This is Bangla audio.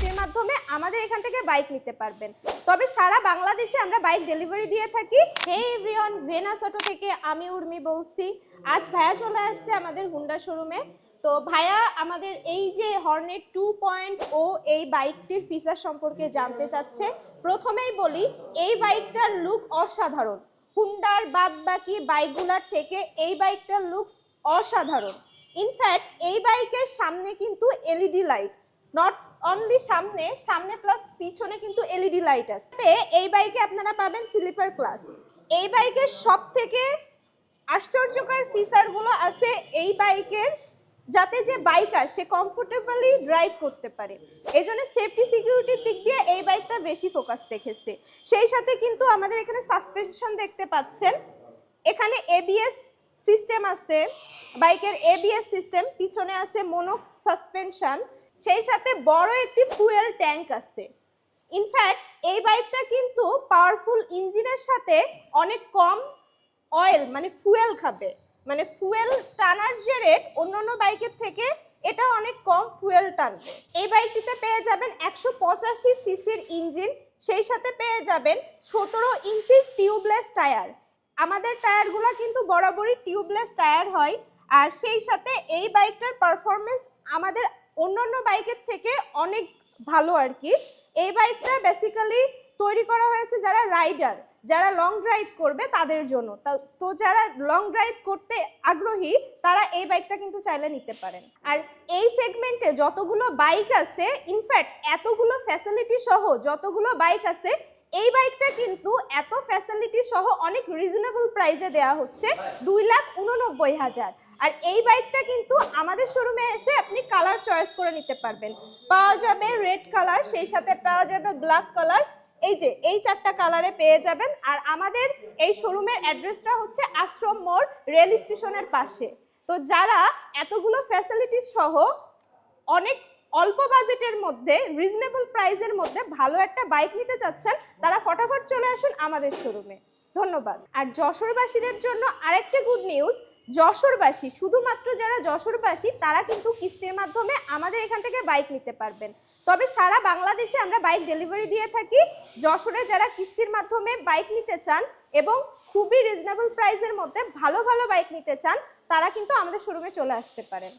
কিস্তির মাধ্যমে আমাদের এখান থেকে বাইক নিতে পারবেন। তবে সারা বাংলাদেশে আমরা বাইক ডেলিভারি দিয়ে থাকি। হে এভরিওয়ান ভেনাস অটো থেকে আমি উর্মি বলছি। আজ ভাইয়া চলে আসছে আমাদের হুন্ডা শোরুমে তো ভাইয়া, আমাদের এই যে হর্নেট টু পয়েন্ট ও এই বাইকটির ফিচার সম্পর্কে জানতে চাচ্ছে, প্রথমেই বলি, এই বাইকটার লুক অসাধারণ। হুন্ডার বাদ বাকি বাইকগুলার থেকে এই বাইকটার লুকস অসাধারণ। ইনফ্যাক্ট এই বাইকের সামনে কিন্তু এলইডি লাইট নট অনলি সামনে সামনে প্লাস পিছনে কিন্তু এলইডি লাইট আছে। এই বাইকে আপনারা পাবেন স্লিপার ক্লাস এই বাইকের সব থেকে আশ্চর্যকর ফিচারগুলো আছে এই বাইকের যাতে যে বাইকার সে কমফোর্টেবলি ড্রাইভ করতে পারে। এই জন্য সেফটি সিকিউরিটির দিক দিয়ে এই বাইকটা বেশি ফোকাস রেখেছে। সেই সাথে কিন্তু আমাদের এখানে সাসপেনশন দেখতে পাচ্ছেন। এখানে এবিএস সিস্টেম আছে। বাইকের এবিএস সিস্টেম পিছনে আছে মোনোক্স সাসপেনশন সেই সাথে বড় একটি ফুয়েল ট্যাঙ্ক আছে। ইনফ্যাক্ট এই বাইকটা কিন্তু পাওয়ারফুল ইঞ্জিনের সাথে অনেক কম অয়েল মানে ফুয়েল খাবে। মানে ফুয়েল টানার যে রেট অন্যান্য বাইকের থেকে এটা অনেক কম ফুয়েল টানবে। এই বাইকটিতে পেয়ে যাবেন একশো পঁচাশি সিসির ইঞ্জিন সেই সাথে পেয়ে যাবেন সতেরো ইঞ্চির টিউবলেস টায়ার আমাদের টায়ারগুলো কিন্তু বরাবরই টিউবলেস টায়ার হয়, আর সেই সাথে এই বাইকটার পারফরমেন্স আমাদের অন্যান্য বাইকের থেকে অনেক ভালো আর কি। এই বাইকটা বেসিক্যালি তৈরি করা হয়েছে যারা রাইডার যারা লং ড্রাইভ করবে তাদের জন্য। তা- যারা লং ড্রাইভ করতে আগ্রহী, তারা এই বাইকটা কিন্তু চাইলে নিতে পারেন। আর এই সেগমেন্টে যতগুলো বাইক আছে ইনফ্যাক্ট এতগুলো ফ্যাসিলিটি সহ যতগুলো বাইক আছে এই বাইকটা কিন্তু এত ফ্যাসিলিটি সহ অনেক রিজনেবল প্রাইজে দেওয়া হচ্ছে, দুই লাখ উননব্বই হাজার। আর এই বাইকটা কিন্তু আমাদের শোরুমে এসে আপনি কালার চয়েস করে নিতে পারবেন। পাওয়া যাবে রেড কালার সেই সাথে পাওয়া যাবে ব্ল্যাক কালার এই যে, এই চারটা কালারে পেয়ে যাবেন। আর আমাদের এই শোরুমের অ্যাড্রেসটা হচ্ছে আশ্রম মোড় রেল স্টেশনের পাশে। তো যারা এতগুলো ফ্যাসিলিটিস সহ অনেক অল্প বাজেটের মধ্যে রিজনেবল প্রাইসের মধ্যে ভালো একটা বাইক নিতে চাচ্ছেন, তারা ফটাফট চলে আসুন আমাদের শোরুমে ধন্যবাদ। আর যশোরবাসীদের জন্য আরেকটা গুড নিউজ যশোরবাসী, শুধুমাত্র যারা যশোরবাসী, তারা কিন্তু কিস্তির মাধ্যমে আমাদের এখান থেকে বাইক নিতে পারবেন। তবে সারা বাংলাদেশে আমরা বাইক ডেলিভারি দিয়ে থাকি। যশোরে যারা কিস্তির মাধ্যমে বাইক নিতে চান এবং খুবই রিজনেবল প্রাইসের মধ্যে ভালো ভালো বাইক নিতে চান, তারা কিন্তু আমাদের শোরুমে চলে আসতে পারেন।